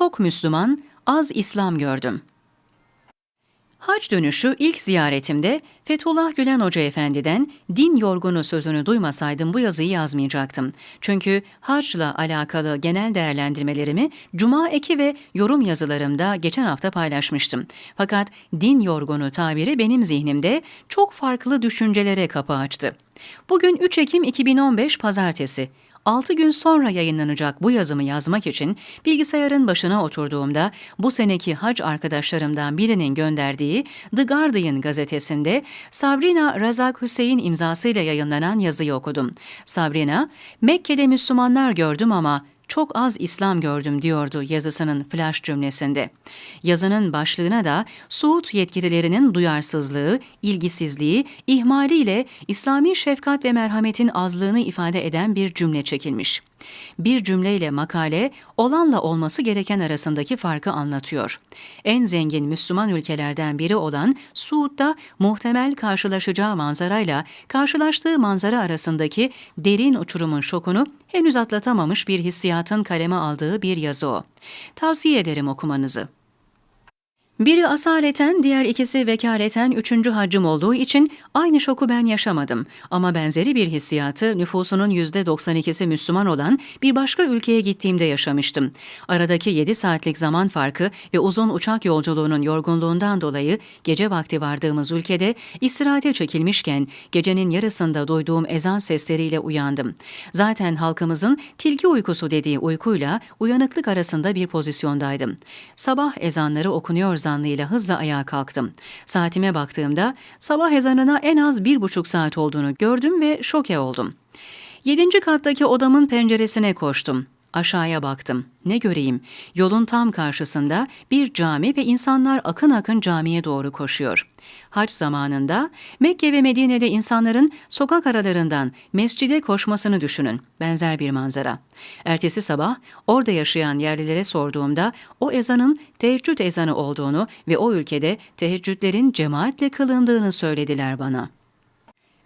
çok Müslüman, az İslam gördüm. Hac dönüşü ilk ziyaretimde Fethullah Gülen Hoca Efendi'den din yorgunu sözünü duymasaydım bu yazıyı yazmayacaktım. Çünkü hacla alakalı genel değerlendirmelerimi Cuma eki ve yorum yazılarımda geçen hafta paylaşmıştım. Fakat din yorgunu tabiri benim zihnimde çok farklı düşüncelere kapı açtı. Bugün 3 Ekim 2015 Pazartesi. 6 gün sonra yayınlanacak bu yazımı yazmak için bilgisayarın başına oturduğumda bu seneki hac arkadaşlarımdan birinin gönderdiği The Guardian gazetesinde Sabrina Razak Hüseyin imzasıyla yayınlanan yazıyı okudum. Sabrina, Mekke'de Müslümanlar gördüm ama çok az İslam gördüm diyordu yazısının flash cümlesinde. Yazının başlığına da Suud yetkililerinin duyarsızlığı, ilgisizliği, ihmaliyle İslami şefkat ve merhametin azlığını ifade eden bir cümle çekilmiş. Bir cümleyle makale olanla olması gereken arasındaki farkı anlatıyor. En zengin Müslüman ülkelerden biri olan Suud'da muhtemel karşılaşacağı manzarayla karşılaştığı manzara arasındaki derin uçurumun şokunu henüz atlatamamış bir hissiyatın kaleme aldığı bir yazı o. Tavsiye ederim okumanızı. Biri asaleten, diğer ikisi vekaleten üçüncü haccım olduğu için aynı şoku ben yaşamadım. Ama benzeri bir hissiyatı nüfusunun yüzde 92'si Müslüman olan bir başka ülkeye gittiğimde yaşamıştım. Aradaki 7 saatlik zaman farkı ve uzun uçak yolculuğunun yorgunluğundan dolayı gece vakti vardığımız ülkede istirahate çekilmişken gecenin yarısında duyduğum ezan sesleriyle uyandım. Zaten halkımızın tilki uykusu dediği uykuyla uyanıklık arasında bir pozisyondaydım. Sabah ezanları okunuyor zanlıyla hızla ayağa kalktım. Saatime baktığımda sabah ezanına en az bir buçuk saat olduğunu gördüm ve şoke oldum. Yedinci kattaki odamın penceresine koştum. Aşağıya baktım. Ne göreyim? Yolun tam karşısında bir cami ve insanlar akın akın camiye doğru koşuyor. Haç zamanında Mekke ve Medine'de insanların sokak aralarından mescide koşmasını düşünün. Benzer bir manzara. Ertesi sabah orada yaşayan yerlilere sorduğumda o ezanın teheccüd ezanı olduğunu ve o ülkede teheccüdlerin cemaatle kılındığını söylediler bana.''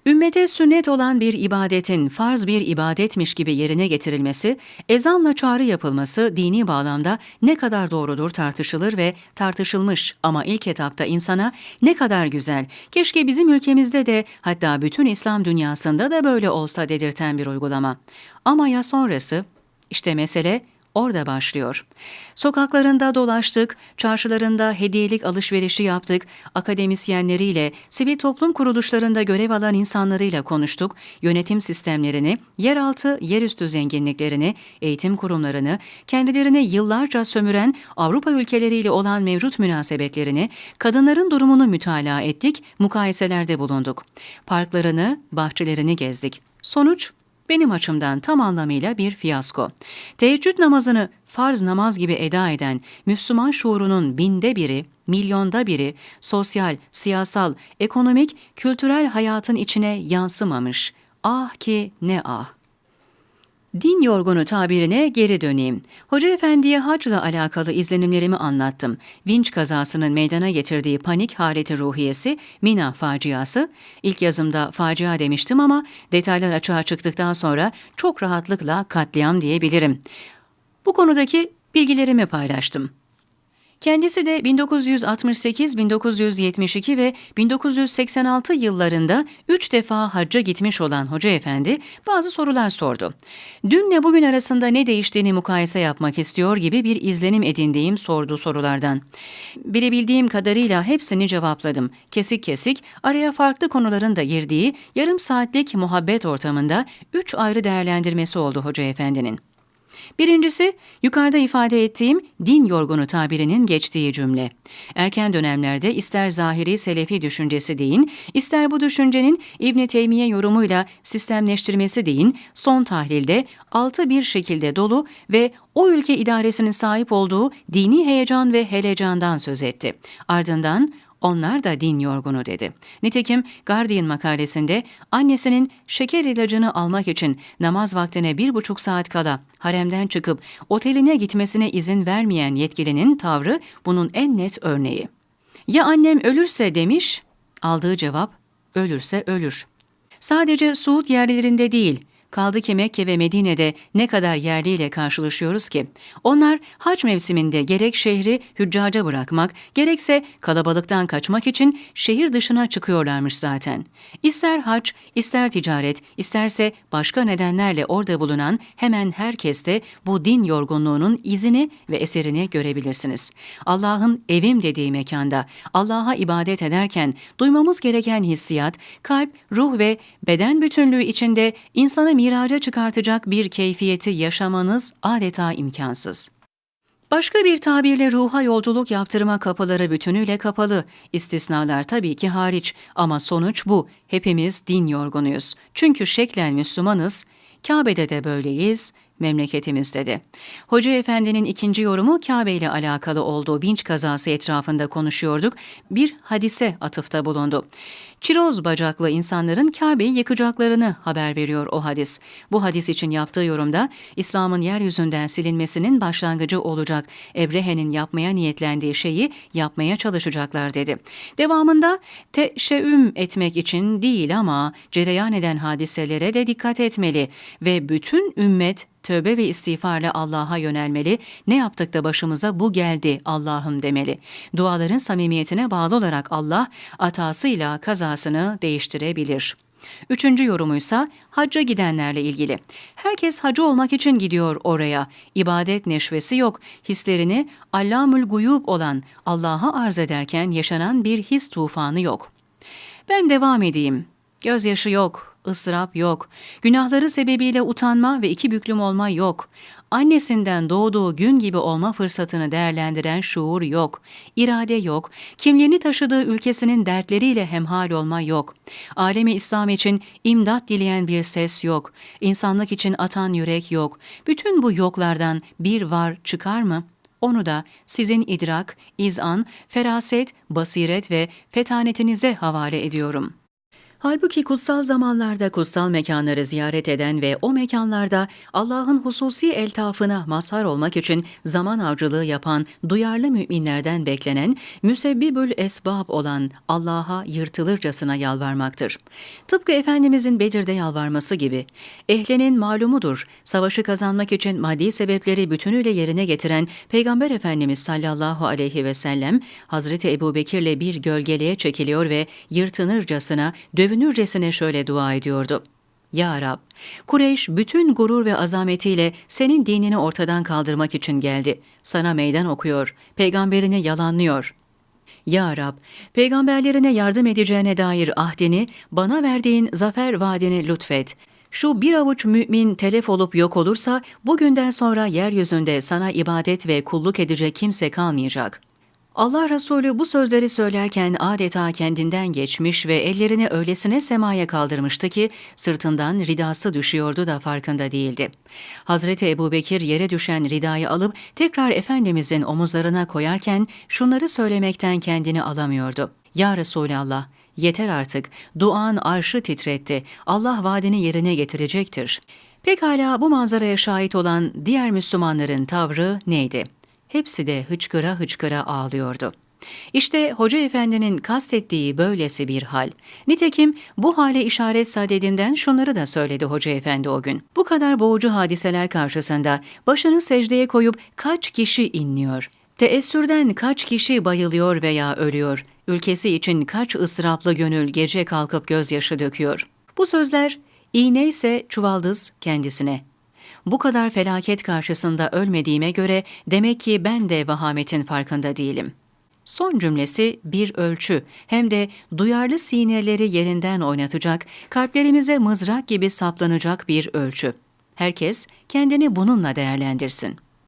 Ümmete sünnet olan bir ibadetin farz bir ibadetmiş gibi yerine getirilmesi, ezanla çağrı yapılması dini bağlamda ne kadar doğrudur tartışılır ve tartışılmış ama ilk etapta insana ne kadar güzel, keşke bizim ülkemizde de hatta bütün İslam dünyasında da böyle olsa dedirten bir uygulama. Ama ya sonrası? İşte mesele orada başlıyor. Sokaklarında dolaştık, çarşılarında hediyelik alışverişi yaptık, akademisyenleriyle, sivil toplum kuruluşlarında görev alan insanlarıyla konuştuk, yönetim sistemlerini, yeraltı, yerüstü zenginliklerini, eğitim kurumlarını, kendilerini yıllarca sömüren Avrupa ülkeleriyle olan mevcut münasebetlerini, kadınların durumunu mütalaa ettik, mukayeselerde bulunduk. Parklarını, bahçelerini gezdik. Sonuç benim açımdan tam anlamıyla bir fiyasko. Teheccüd namazını farz namaz gibi eda eden Müslüman şuurunun binde biri, milyonda biri sosyal, siyasal, ekonomik, kültürel hayatın içine yansımamış. Ah ki ne ah! Din yorgunu tabirine geri döneyim. Hoca Efendi'ye hacla alakalı izlenimlerimi anlattım. Vinç kazasının meydana getirdiği panik haleti ruhiyesi, Mina faciası. İlk yazımda facia demiştim ama detaylar açığa çıktıktan sonra çok rahatlıkla katliam diyebilirim. Bu konudaki bilgilerimi paylaştım. Kendisi de 1968, 1972 ve 1986 yıllarında üç defa hacca gitmiş olan Hoca Efendi bazı sorular sordu. Dünle bugün arasında ne değiştiğini mukayese yapmak istiyor gibi bir izlenim edindiğim sorduğu sorulardan. Bilebildiğim kadarıyla hepsini cevapladım. Kesik kesik araya farklı konuların da girdiği yarım saatlik muhabbet ortamında üç ayrı değerlendirmesi oldu Hoca Efendi'nin. Birincisi, yukarıda ifade ettiğim din yorgunu tabirinin geçtiği cümle. Erken dönemlerde ister zahiri selefi düşüncesi deyin, ister bu düşüncenin İbn Teymiye yorumuyla sistemleştirmesi deyin, son tahlilde altı bir şekilde dolu ve o ülke idaresinin sahip olduğu dini heyecan ve helecandan söz etti. Ardından onlar da din yorgunu dedi. Nitekim Guardian makalesinde annesinin şeker ilacını almak için namaz vaktine bir buçuk saat kala haremden çıkıp oteline gitmesine izin vermeyen yetkilinin tavrı bunun en net örneği. Ya annem ölürse demiş, aldığı cevap ölürse ölür. Sadece Suud yerlerinde değil, Kaldı ki Mekke ve Medine'de ne kadar yerliyle karşılaşıyoruz ki. Onlar hac mevsiminde gerek şehri hüccaca bırakmak, gerekse kalabalıktan kaçmak için şehir dışına çıkıyorlarmış zaten. İster hac, ister ticaret, isterse başka nedenlerle orada bulunan hemen herkes de bu din yorgunluğunun izini ve eserini görebilirsiniz. Allah'ın evim dediği mekanda Allah'a ibadet ederken duymamız gereken hissiyat, kalp, ruh ve beden bütünlüğü içinde insanı miraca çıkartacak bir keyfiyeti yaşamanız adeta imkansız. Başka bir tabirle ruha yolculuk yaptırma kapıları bütünüyle kapalı. İstisnalar tabii ki hariç ama sonuç bu. Hepimiz din yorgunuyuz. Çünkü şeklen Müslümanız, Kabe'de de böyleyiz, memleketimizde de. Hoca Efendi'nin ikinci yorumu Kabe ile alakalı olduğu vinç kazası etrafında konuşuyorduk. Bir hadise atıfta bulundu. Çiroz bacaklı insanların Kabe'yi yıkacaklarını haber veriyor o hadis. Bu hadis için yaptığı yorumda İslam'ın yeryüzünden silinmesinin başlangıcı olacak Ebrehe'nin yapmaya niyetlendiği şeyi yapmaya çalışacaklar dedi. Devamında teşeüm etmek için değil ama cereyan eden hadiselere de dikkat etmeli ve bütün ümmet tövbe ve istiğfarla Allah'a yönelmeli, ne yaptık da başımıza bu geldi Allah'ım demeli. Duaların samimiyetine bağlı olarak Allah atasıyla kazasını değiştirebilir. Üçüncü yorumuysa hacca gidenlerle ilgili. Herkes hacı olmak için gidiyor oraya. İbadet neşvesi yok. Hislerini Allamül Guyub olan Allah'a arz ederken yaşanan bir his tufanı yok. Ben devam edeyim. Gözyaşı yok, ıstırap yok. Günahları sebebiyle utanma ve iki büklüm olma yok. Annesinden doğduğu gün gibi olma fırsatını değerlendiren şuur yok. İrade yok. Kimliğini taşıdığı ülkesinin dertleriyle hemhal olma yok. Alemi İslam için imdat dileyen bir ses yok. İnsanlık için atan yürek yok. Bütün bu yoklardan bir var çıkar mı?'' Onu da sizin idrak, izan, feraset, basiret ve fetanetinize havale ediyorum.'' Halbuki kutsal zamanlarda kutsal mekanları ziyaret eden ve o mekanlarda Allah'ın hususi eltafına mazhar olmak için zaman avcılığı yapan duyarlı müminlerden beklenen müsebbibül esbab olan Allah'a yırtılırcasına yalvarmaktır. Tıpkı Efendimizin Bedir'de yalvarması gibi. Ehlenin malumudur, savaşı kazanmak için maddi sebepleri bütünüyle yerine getiren Peygamber Efendimiz sallallahu aleyhi ve sellem Hazreti Ebu Bekir'le bir gölgeliğe çekiliyor ve yırtınırcasına dövün övünürcesine şöyle dua ediyordu. Ya Rab, Kureyş bütün gurur ve azametiyle senin dinini ortadan kaldırmak için geldi. Sana meydan okuyor, peygamberini yalanlıyor. Ya Rab, peygamberlerine yardım edeceğine dair ahdini, bana verdiğin zafer vaadini lütfet. Şu bir avuç mümin telef olup yok olursa, bugünden sonra yeryüzünde sana ibadet ve kulluk edecek kimse kalmayacak.'' Allah Resulü bu sözleri söylerken adeta kendinden geçmiş ve ellerini öylesine semaya kaldırmıştı ki sırtından ridası düşüyordu da farkında değildi. Hazreti Ebubekir yere düşen ridayı alıp tekrar Efendimizin omuzlarına koyarken şunları söylemekten kendini alamıyordu. Ya Resulallah, yeter artık, duan arşı titretti, Allah vaadini yerine getirecektir. Pekala bu manzaraya şahit olan diğer Müslümanların tavrı neydi? Hepsi de hıçkıra hıçkıra ağlıyordu. İşte Hoca Efendi'nin kastettiği böylesi bir hal. Nitekim bu hale işaret sadedinden şunları da söyledi Hoca Efendi o gün. Bu kadar boğucu hadiseler karşısında başını secdeye koyup kaç kişi inliyor? Teessürden kaç kişi bayılıyor veya ölüyor? Ülkesi için kaç ısraplı gönül gece kalkıp gözyaşı döküyor? Bu sözler iğne ise çuvaldız kendisine bu kadar felaket karşısında ölmediğime göre demek ki ben de vahametin farkında değilim. Son cümlesi bir ölçü hem de duyarlı sineleri yerinden oynatacak, kalplerimize mızrak gibi saplanacak bir ölçü. Herkes kendini bununla değerlendirsin.